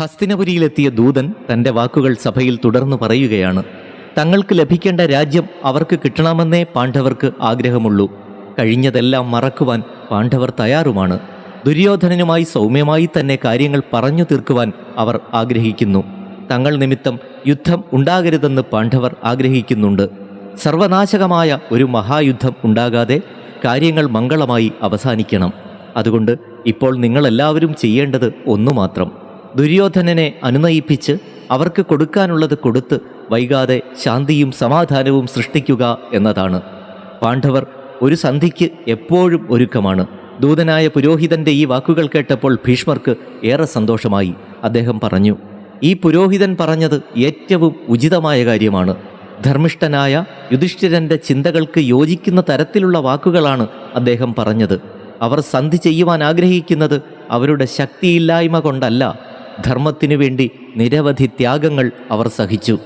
ഹസ്തിനപുരിയിലെത്തിയ ദൂതൻ തന്റെ വാക്കുകൾ സഭയിൽ തുടർന്നു പറയുകയാണ് തങ്ങൾക്ക് ലഭിക്കേണ്ട രാജ്യം അവർക്ക് കിട്ടണമെന്നേ പാണ്ഡവർക്ക് ആഗ്രഹമുള്ളൂ. കഴിഞ്ഞതെല്ലാം മറക്കുവാൻ പാണ്ഡവർ തയ്യാറുമാണ്. ദുര്യോധനനുമായി സൗമ്യമായി തന്നെ കാര്യങ്ങൾ പറഞ്ഞു തീർക്കുവാൻ അവർ ആഗ്രഹിക്കുന്നു. തങ്ങൾ നിമിത്തം യുദ്ധം ഉണ്ടാകരുതെന്ന് പാണ്ഡവർ ആഗ്രഹിക്കുന്നുണ്ട്. സർവനാശകമായ ഒരു മഹായുദ്ധം ഉണ്ടാകാതെ കാര്യങ്ങൾ മംഗളമായി അവസാനിക്കണം. അതുകൊണ്ട് ഇപ്പോൾ നിങ്ങളെല്ലാവരും ചെയ്യേണ്ടത് ഒന്നു മാത്രം ദുര്യോധനനെ അനുനയിപ്പിച്ച് അവർക്ക് കൊടുക്കാനുള്ളത് കൊടുത്ത് വൈകാതെ ശാന്തിയും സമാധാനവും സൃഷ്ടിക്കുക എന്നതാണ്. പാണ്ഡവർ ഒരു സന്ധിക്ക് എപ്പോഴും ഒരുക്കമാണ്. ദൂതനായ പുരോഹിതന്റെ ഈ വാക്കുകൾ കേട്ടപ്പോൾ ഭീഷ്മർക്ക് ഏറെ സന്തോഷമായി. അദ്ദേഹം പറഞ്ഞു ഈ പുരോഹിതൻ പറഞ്ഞത് ഏറ്റവും ഉചിതമായ കാര്യമാണ്. ധർമ്മിഷ്ഠനായ യുധിഷ്ഠിരന്റെ ചിന്തകൾക്ക് യോജിക്കുന്ന തരത്തിലുള്ള വാക്കുകളാണ് അദ്ദേഹം പറഞ്ഞത്. അവർ സന്ധി ചെയ്യുവാൻ ആഗ്രഹിക്കുന്നത് അവരുടെ ശക്തിയില്ലായ്മ കൊണ്ടല്ല. ധർമ്മത്തിനു വേണ്ടി നിരവധി ത്യാഗങ്ങൾ അവർ സഹിച്ചു.